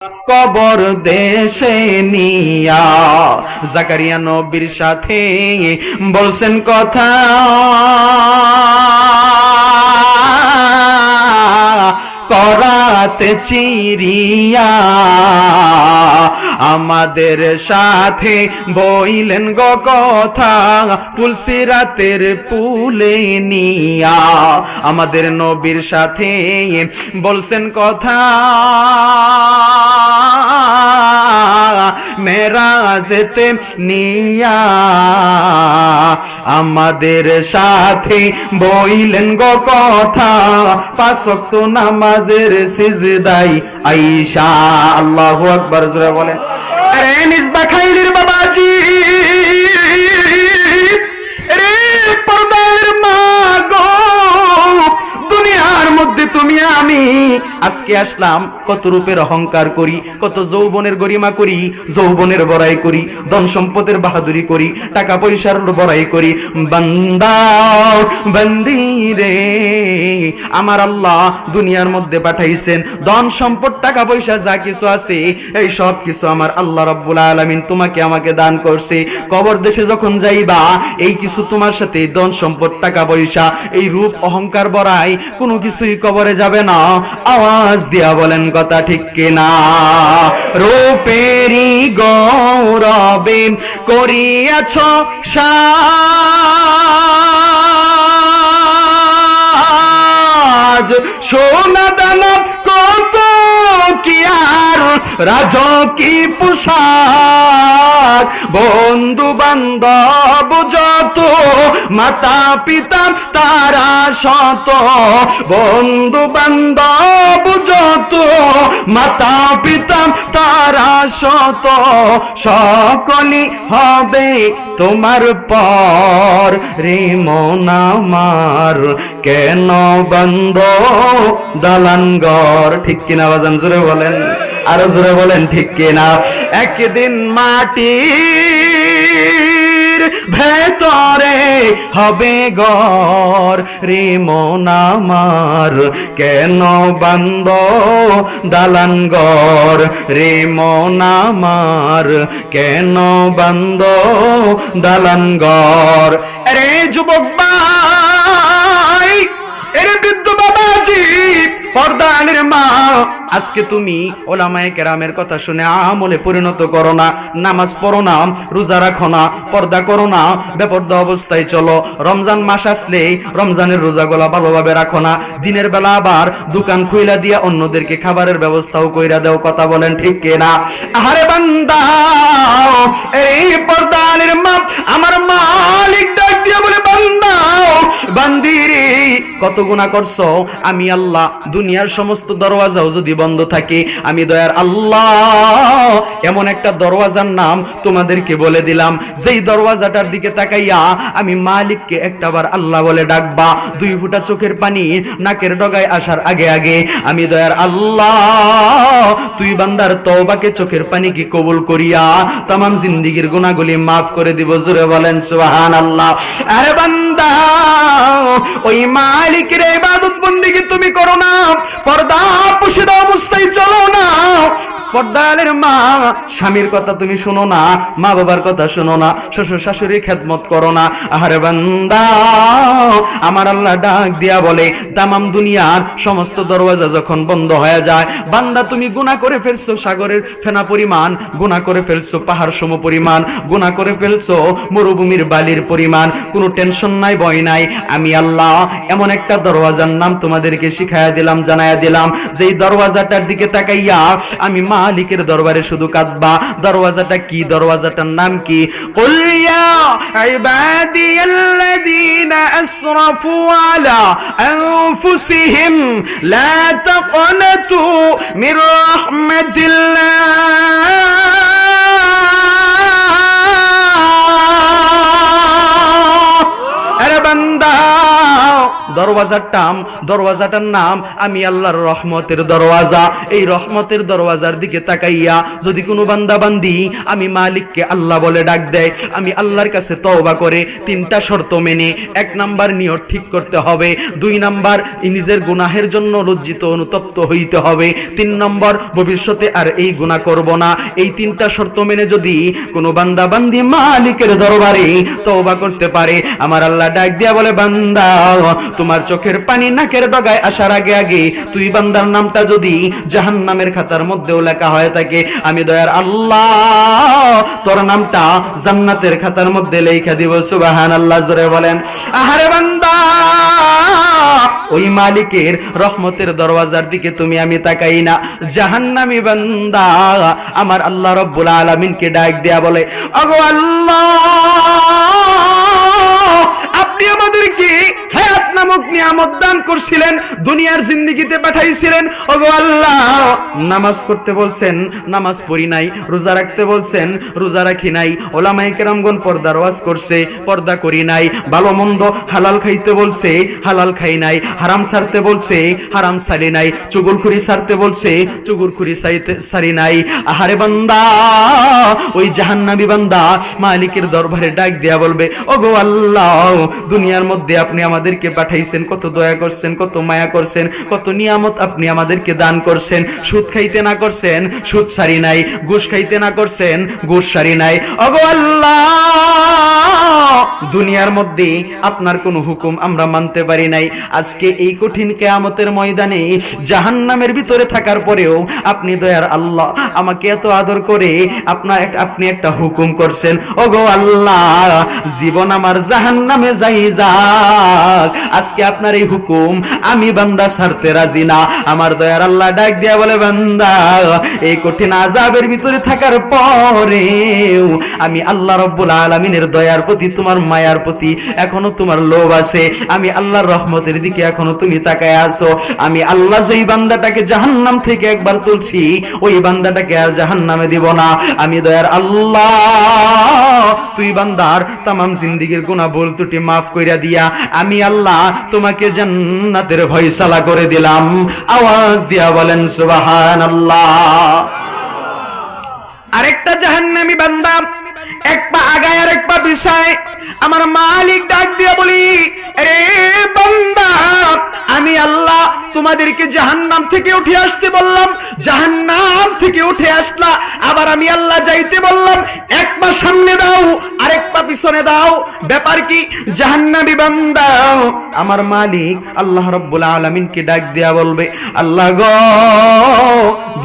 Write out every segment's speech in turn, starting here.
কবর দেশে নিয়া জাকারিয়া নবীর সাথে বলছেন কথা। করাতে চিরিয়া। আমাদের সাথে বইলেন গো কথা পুলসিরাতের পুলে নিয়া। আমাদের নবীর সাথে বলছেন কথা। মেরাজেতে নিয়া। আমাদের সাথে বইলেন গো কথা। পাঁচক্ত নামাজের সিজদাই আইসা। আল্লাহু আকবার, জোরে বলেন। আরে মিসবা খাইলির বাবাজি। মধ্যে তুমি আমি। আজকে আসলাম, কত রূপের অহংকার করি, কত যৌবনের গরিমা করি, যৌবনের বড়াই করি, ধন সম্পদের বাহাদুরি করি, টাকা পয়সার বড়াই করি। বান্দা, বন্দি রে, আমার আল্লাহ দুনিয়ার মধ্যে পাঠাইছেন। ধন সম্পদ, টাকা পয়সা যা কিছু আছে, এই সব কিছু আমার আল্লাহ রব্বুল আলামিন তোমাকে আমাকে দান করছে। কবর দেশে যখন যাইবা, এই কিছু তোমার সাথে ধন সম্পদ, টাকা পয়সা, এই রূপ, অহংকার, বড়াই, কোনো কিছুই কবরে যাবে না? আওয়াজ দিয়া বলেন কথা ঠিক কিনা? রূপেরি গৌরবে করিয়াছ সাজ। সোনা রাজ কি পোশাক? বন্ধু বান্ধব যত, মাতা পিতা তারা শত। বন্ধু বান্ধব যত, মাতা পিতা তারা শত। সকলই হবে তোমার পর। রে কেন বন্ধ? দালানগর ঠিক কিনা বাজান, জোরে বলেন। আরও জোরে বলেন, ঠিক কিনা? একদিন মাটির ভেতরে হবে গর রে মন আমার। কেন বান্দ দালান গর রে মন আমার? কেন বান্দ দালান গর রে যুবক ভাই, এরে বৃদ্ধ বাবাজি পর্দানের মা, আজকে তুমি ওলামায়ে কেরামের কথা শুনে আমলে পরিণত করো না। নামাজ পড়ো না, রোজা রাখো না, পর্দা করো না, বেপর্দা অবস্থায় চলো। রমজান মাস আসলে রমজানের রোজাগুলা ভালোভাবে রাখো না। দিনের বেলা আবার দোকান খুইলা দিয়া অন্যদেরকে খাবারের ব্যবস্থাও কইরা দেও, কথা বলেন ঠিক কিনা? আরে বান্দা, এই পর্দানের মা, আমার মালিক ডাক দিয়া বলে, বান্দা, বান্দিরে, কত গুণা করছ? আমি আল্লাহ দুনিয়ার সমস্ত দরওয়াজাও যদি বন্ধ থাকে, আমি দয়ার আল্লাহ, এমন একটা দরওয়াজার নাম তোমাদেরকে বলে দিলাম। যেই দরওয়াজাটার দিকে তাকাইয়া আমি মালিককে একটাবার আল্লাহ বলে ডাকবা, দুই ফুটা চোখের পানি নাকের ডগায় আসার আগে আগে, আমি দয়ার আল্লাহ, তুই বান্দার তওবাকে চোখের পানি কি কবুল করিয়া তামাম জিন্দিগির গুণাগুলি মাফ করে দিব। জুড়ে বলেন সুবহান আল্লাহ আরে বান্দা, ওই মালিকের ইবাদত বন্দিগি তুমি করো না। পর্দা পুষিত অবস্থায় চলো না। পর্দালের মা, স্বামীর কথা তুমি শোনো না, মা বাবার কথা শোনো না, শ্বশুর শাশুড়ির খেদমত করো না। আহারে বান্দা, আমার আল্লাহ ডাক দিয়া বলে, তামাম দুনিয়ার সমস্ত দরওয়াজা যখন বন্ধ হয়ে যায়, বান্দা তুমি গুনাহ করে ফেলছো সাগরের ফেনা পরিমাণ, গুনাহ করে ফেলছো পাহাড় সম পরিমাণ, গুনাহ করে ফেলছো মরুভূমির বালির পরিমাণ, কোনো টেনশন নাই, ভয় নাই। আমি আল্লাহ এমন একটা দরওয়াজার নাম তোমাদেরকে শিখাইয়া দিলাম, জানাইয়া দিলাম। যেই দরওয়াজাটার দিকে তাকাইয়া আমি মালিকের দরবারে শুধু কাঁদবা। দরওয়াজাটা কি? দরওয়াজাটার নাম কি? কুলিয়া ইবাদিয়াল্লাযীনা আসরাফু আলা আনফুসিহিম, লা দরওয়াজার নাম দরওয়াজাটার নাম, আমি আল্লাহর রহমতের দরওয়াজা। এই রহমতের দরওয়াজার দিকে তাকাইয়া যদি কোনো বান্দা বান্দি আমি মালিককে আল্লাহ বলে ডাক দেয়, আমি আল্লাহর কাছে তওবা করে তিনটা শর্ত মেনে এক নাম্বার নিয়ত ঠিক করতে হবে, দুই নাম্বার নিজের গুনাহের জন্য লজ্জিত অনুতপ্ত হইতে হবে, তিন নম্বর ভবিষ্যতে আর এই গুনাহ করব না। এই তিনটা শর্ত মেনে যদি কোনো বান্দা বান্দি মালিকের দরবারে তওবা করতে পারে, আমার আল্লাহ ডাক দিয়া বলে, বান্দা, তোমার চোখের পানি নাকের ডগায় আসার আগে আগে, তুই বান্দার নামটা যদি জাহান্নামের খাতার মধ্যেও লেখা হয়ে থাকে, আমি দয়ার আল্লাহ, তোর নামটা জান্নাতের খাতার মধ্যে লেখা দিব সুবাহান আল্লাহ জোরে বলেন। আহারে বান্দা, ওই মালিকের রহমতের দরওয়াজার দিকে তুমি আমি তাকাই না। জাহান্নামি বান্দা, আমার আল্লাহ রব্বুল আলামিনকে ডাক দেয়া বলে, ওগো আল্লাহ নামক নিয়ামত দান করছিলেন, দুনিয়ার জিন্দিগিতে পাঠাইছিলেন। ওগো আল্লাহ, নামাজ করতে বলছেন, নামাজ পড়ি নাই, রোজা রাখতে বলছেন, রোজা রাখি নাই ওলামাই কেরামগণ পর্দার ওয়াজ করছে, পর্দা করি নাই, ভালো মন্দ হালাল খাইতে বলছে, হালাল খাই নাই, হারাম সারতে বলছে, হারাম সারি নাই চুগুলখুরি সারতে বলছে চুগুলখুরি সাইতে সারি নাই। আহারে বান্দা, ওই জাহান্নাবী বান্দা মালিকের দরবারে ডাক দেয়া বলবে, ওগো আল্লাহ, দুনিয়ার মধ্যে আপনি আমাদেরকে পাঠাইছেন কত দয়া করছেন, কত মায়া করছেন, কত নিয়ামত আপনি আমাদেরকে দান করছেন। সুদ খাইতে না করছেন, সুদ সারি নাই, ঘুষ খাইতে না করছেন, ঘুষ সারি নাই। ওগো আল্লাহ! দুনিয়ার মধ্যে আপনার কোনো হুকুম আমরা মানতে পারি নাই। আজকে এই কঠিন কেয়ামতের ময়দানে জাহান্নামের ভিতরে থাকার পরেও আপনি দয়ার আল্লাহ, আমাকে এত আদর করে আপনার আপনি একটা হুকুম করছেন। ওগো আল্লাহ, জীবন আমার জাহান্নামে যাই যাক আজকে আপনার এই হুকুম, আমি বান্দা ছাড়তে রাজি না। আমার দয়ার আল্লাহ ডাক দিয়া বলে, বান্দা, এই কঠিন আজাবের ভিতরে থাকার পরেও আমি আল্লাহ রব্বুল আলমিনের দয়ার প্রতি, তোমার মায়ার প্রতি এখনও তোমার লোভ আছে। আমি আল্লাহর রহমতের দিকে এখনও তুমি তাকায় আসো আমি আল্লাহ যেই বান্দাটাকে জাহান্নাম থেকে একবার তুলছি, ওই বান্দাটাকে আর জাহান্নামে দিব না। আমি দয়ার আল্লাহ, তুই বান্দার তামাম জিন্দিগির গুনাহ ভুল ত্রুটি মাফ কইরা দিয়া, আমি আল্লাহ তোমাকে জান্নাতের ভয়সালা করে দিলাম। আওয়াজ দিয়া বলেন, সুবহানাল্লাহ। আরেকটা জাহান্নামী বান্দা, এক পা আগায় আর এক পা পিছায়। আমার মালিক ডাক দিয়া বলি রে আল্লাহ, তোমাদেরকে জাহান্নাম থেকে উঠে আসতে বললাম। জাহান্নাম থেকে উঠে আসলা, আবার আমি আল্লাহ যাইতে বললাম, এক পা সামনে দাও, আরেক পা পিছনে দাও। ব্যাপার কি? জাহান্নামী বান্দাও আমার মালিক আল্লাহ রব্বুল আলমিনকে ডাক দেয়া বলবে, আল্লাহ গো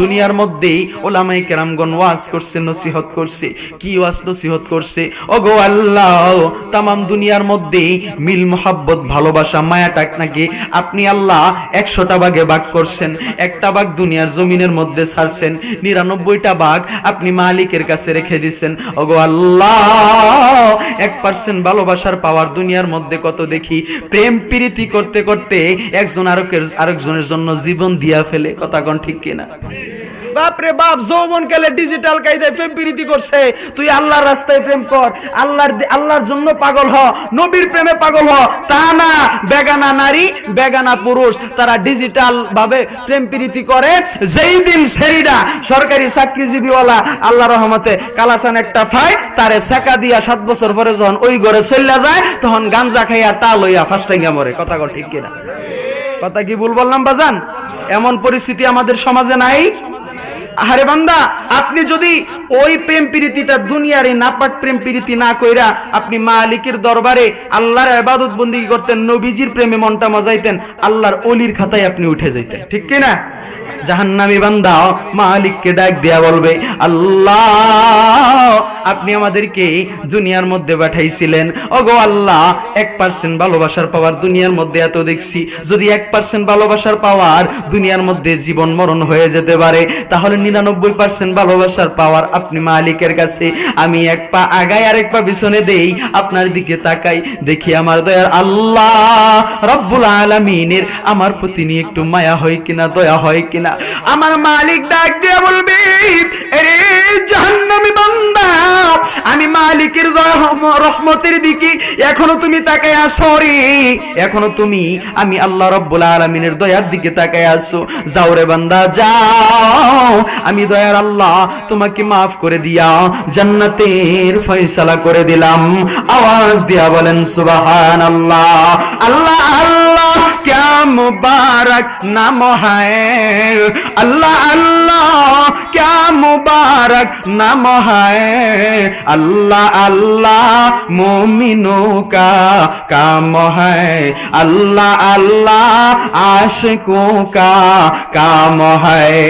দুনিয়ার মধ্যেই ওলামাই কেরামগণ ওয়াজ করছে, নসিহত করছে। কি ওয়াজ নসিহত করছে? ওগো আল্লাহ, তামাম দুনিয়ার মধ্যেই মিল, মোহাব্বত, ভালোবাসা মায়াটাক নাকি? আপনি আল্লাহ একশোটা বাঘে বাঘ করছেন। একটা বাঘ দুনিয়ার জমিনের মধ্যে ছাড়ছেন। নিরানব্বইটা বাঘ আপনি মালিকের কাছে রেখে দিচ্ছেন ওগো আল্লাহ, এক পার্সেন্ট ভালোবাসার পাওয়ার দুনিয়ার মধ্যে কত দেখি? প্রেম প্রীতি করতে করতে একজন আরেকের, আরেকজনের জন্য জীবন দিয়া ফেলে। কথা কোন ঠিক কিনা? বাপরে বাপ, যৌবন কালে ডিজিটাল কায়দায় প্রেম প্রীতি করছে। তুই আল্লাহর রাস্তায় প্রেম কর, আল্লাহর আল্লাহর জন্য পাগল হ, নবীর প্রেমে পাগল হ। তা না, বেগানা নারী, বেগানা পুরুষ, তারা ডিজিটাল ভাবে প্রেম প্রীতি করে। যেই দিন সেরিডা, সরকারি চাকরিজীবীওয়ালা আল্লাহ রহমতে কালাসান একটা ফাই, তারে সেকা দিয়া সাত বছর পরে যখন ওই ঘরে চল্লা যায়, তখন গাঞ্জা খাইয়া তা লইয়া ফাস্টাইঙ্গা মরে। কথা কর ঠিক কিনা? কথা কি ভুল বললাম বাজান? এমন পরিস্থিতি আমাদের সমাজে নাই। আরে বান্দা, আপনি যদি ওই প্রেম প্রীতিটা দুনিয়ার নাপাক প্রেম প্রীতি না কইরা আপনি মালিকের দরবারে আল্লাহর ইবাদত বন্দি করতেন, নবীজির প্রেমে মনটা মজাইতেন, আল্লাহর অলির খাতায় আপনি উঠে যাইতেন। ঠিক কি না? জাহান্নামী বান্দা, মালিককে ডাক দেয়া বলবে, আল্লাহ আপনি আমাদেরকে দুনিয়ার মধ্যে পাঠাইছিলেন। ওগো আল্লাহ, এক পার্সেন্ট ভালোবাসার পাওয়ার দুনিয়ার মধ্যে এত দেখছি। যদি এক পার্সেন্ট ভালোবাসার পাওয়ার দুনিয়ার মধ্যে জীবন মরণ হয়ে যেতে পারে, তাহলে নিরানব্বই পার্সেন্ট ভালোবাসার পাওয়ার আপনি মালিকের কাছে। আমি এক পা আগায় আর এক পা পিছনে দেই, আপনার দিকে তাকাই, দেখি আমার দয়ার আল্লাহ। রব্বুল আলামিনের আমার প্রতি নিয়ে একটু মায়া হয় কিনা, দয়া হয় কিনা? আমার মালিক ডাক দিয়ে বলবি রে জাহান্নামী বান্দা আমি মালিকের রহমতের দিকে এখনও তুমি তাকায় আসো রে। এখনও তুমি, আমি আল্লাহ রব্বুল আলমিনের দয়ার দিকে তাকায় আসো যাও রে বান্দা, যাও। আমি দয়ার আল্লাহ, তোমাকে মাফ করে দিয়া জান্নাতের ফয়সালা করে দিলাম। আওয়াজ দিয়া বলেন সুবাহান আল্লাহ আল্লাহ আল্লাহ মুবারক নাম হায়। আল্লাহ আল্লাহ, ক্যা মুবারক নাম হায়। আল্লাহ আল্লাহ, মোমিনো কা কাম হায়। আল্লাহ আল্লাহ, আশকো কা কাম হায়।